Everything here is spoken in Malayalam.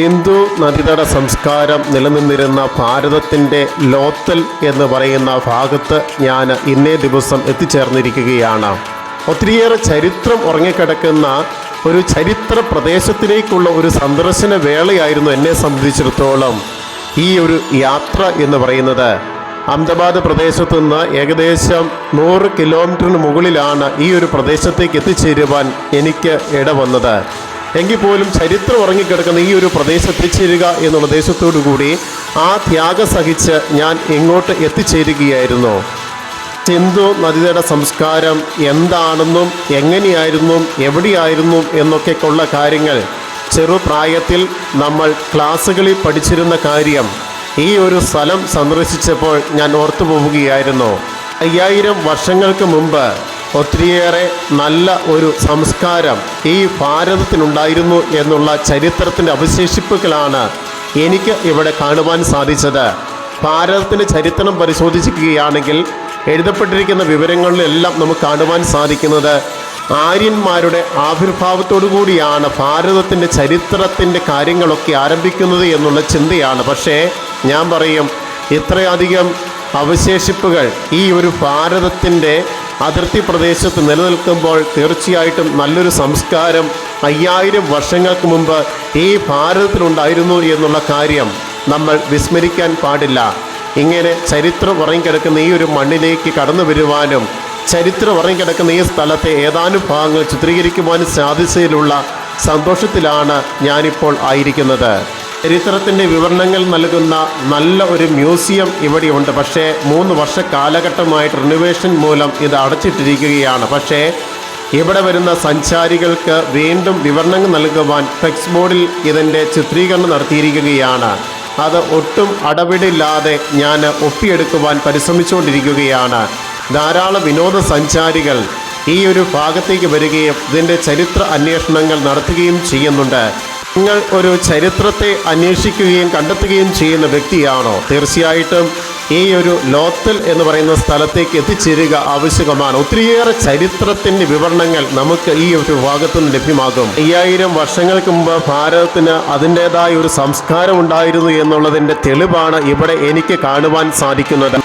ഹിന്ദു നദീതട സംസ്കാരം നിലനിന്നിരുന്ന ഭാരതത്തിന്റെ ലോത്തൽ എന്ന് പറയുന്ന ഭാഗത്ത് ഞാൻ ഇന്നേ ദിവസം എത്തിച്ചേർന്നിരിക്കുകയാണ്. ഒത്തിരിയേറെ ചരിത്രം ഉറങ്ങിക്കിടക്കുന്ന ഒരു ചരിത്ര പ്രദേശത്തിലേക്കുള്ള ഒരു സന്ദർശന വേളയായിരുന്നു എന്നെ സംബന്ധിച്ചിടത്തോളം ഈ ഒരു യാത്ര എന്ന് പറയുന്നത്. അഹമ്മദാബാദ് പ്രദേശത്തു നിന്ന് ഏകദേശം നൂറ് കിലോമീറ്ററിന് മുകളിലാണ് ഈ ഒരു പ്രദേശത്തേക്ക് എത്തിച്ചേരുവാൻ എനിക്ക് ഇടവന്നത്. എങ്കിൽ പോലും ചരിത്രം ഉറങ്ങിക്കിടക്കുന്ന ഈ ഒരു പ്രദേശത്തെത്തിച്ചേരുക എന്നുള്ള ഉദ്ദേശത്തോടു കൂടി ആ ത്യാഗം സഹിച്ച് ഞാൻ എങ്ങോട്ട് എത്തിച്ചേരുകയായിരുന്നു. സിന്ധു നദിയുടെ സംസ്കാരം എന്താണെന്നും എങ്ങനെയായിരുന്നു എവിടെയായിരുന്നു എന്നൊക്കെ ഉള്ള കാര്യങ്ങൾ ചെറുപ്രായത്തിൽ നമ്മൾ ക്ലാസ്സുകളിൽ പഠിച്ചിരുന്ന കാര്യം ഈ ഒരു സ്ഥലം സന്ദർശിച്ചപ്പോൾ ഞാൻ ഓർത്തു പോവുകയായിരുന്നു അയ്യായിരം വർഷങ്ങൾക്ക് മുമ്പ് ഒത്തിരിയേറെ നല്ല ഒരു സംസ്കാരം ഈ ഭാരതത്തിനുണ്ടായിരുന്നു എന്നുള്ള ചരിത്രത്തിന്റെ അവശേഷിപ്പുകളാണ് എനിക്ക് ഇവിടെ കാണുവാൻ സാധിച്ചത്. ഭാരതത്തിന്റെ ചരിത്രം പരിശോധിക്കുകയാണെങ്കിൽ എഴുതപ്പെട്ടിരിക്കുന്ന വിവരങ്ങളിലെല്ലാം നമുക്ക് കാണുവാൻ സാധിക്കുന്നത് ആര്യന്മാരുടെ ആവിർഭാവത്തോടു കൂടിയാണ് ഭാരതത്തിന്റെ ചരിത്രത്തിന്റെ കാര്യങ്ങളൊക്കെ ആരംഭിക്കുന്നത് എന്നുള്ള ചിന്തയാണ്. പക്ഷേ ഞാൻ പറയും ഇത്രയധികം അവശേഷിപ്പുകൾ ഈ ഒരു ഭാരതത്തിന്റെ അതിർത്തി പ്രദേശത്ത് നിലനിൽക്കുമ്പോൾ തീർച്ചയായിട്ടും നല്ലൊരു സംസ്കാരം അയ്യായിരം വർഷങ്ങൾക്ക് മുമ്പ് ഈ ഭാരതത്തിലുണ്ടായിരുന്നു എന്നുള്ള കാര്യം നമ്മൾ വിസ്മരിക്കാൻ പാടില്ല. ഇങ്ങനെ ചരിത്രം ഉറങ്ങിക്കിടക്കുന്ന ഈ ഒരു മണ്ണിലേക്ക് കടന്നു വരുവാനും ചരിത്രം ഉറങ്ങിക്കിടക്കുന്ന ഈ സ്ഥലത്തെ ഏതാനും ഭാഗങ്ങൾ ചിത്രീകരിക്കുവാനും സാധിച്ചതിലുള്ള സന്തോഷത്തിലാണ് ഞാനിപ്പോൾ ആയിരിക്കുന്നത്. ചരിത്രത്തിന്റെ വിവരണങ്ങൾ നൽകുന്ന നല്ല ഒരു മ്യൂസിയം ഇവിടെയുണ്ട്. പക്ഷേ മൂന്ന് വർഷ കാലഘട്ടമായിട്ട് റിനോവേഷൻ മൂലം ഇത് അടച്ചിട്ടിരിക്കുകയാണ്. പക്ഷേ ഇവിടെ വരുന്ന സഞ്ചാരികൾക്ക് വീണ്ടും വിവരണങ്ങൾ നൽകുവാൻ ഫ്ലെക്സ് ബോർഡിൽ ഇതിന്റെ ചിത്രീകരണം നടത്തിയിരിക്കുകയാണ്. അത് ഒട്ടും അടവിടില്ലാതെ ഞാൻ ഒപ്പിയെടുക്കുവാൻ പരിശ്രമിച്ചുകൊണ്ടിരിക്കുകയാണ്. ധാരാളം വിനോദസഞ്ചാരികൾ ഈ ഒരു ഭാഗത്തേക്ക് വരികയും ഇതിന്റെ ചരിത്ര അന്വേഷണങ്ങൾ നടത്തുകയും ചെയ്യുന്നുണ്ട്. നിങ്ങൾ ഒരു ചരിത്രത്തെ അന്വേഷിക്കുകയും കണ്ടെത്തുകയും ചെയ്യുന്ന വ്യക്തിയാണോ? തീർച്ചയായിട്ടും ഈ ഒരു ലോത്തൽ എന്ന് പറയുന്ന സ്ഥലത്തേക്ക് എത്തിച്ചേരുക ആവശ്യമാണ് ഒത്തിരിയേറെ ചരിത്രത്തിന്റെ വിവരണങ്ങൾ നമുക്ക് ഈ ഒരു ഭാഗത്തു നിന്ന് ലഭ്യമാകും. അയ്യായിരം വർഷങ്ങൾക്ക് മുമ്പ് ഭാരതത്തിന് അതിന്റെതായ ഒരു സംസ്കാരം ഉണ്ടായിരുന്നു എന്നുള്ളതിന്റെ തെളിവാണ് ഇവിടെ എനിക്ക് കാണുവാൻ സാധിക്കുന്നത്.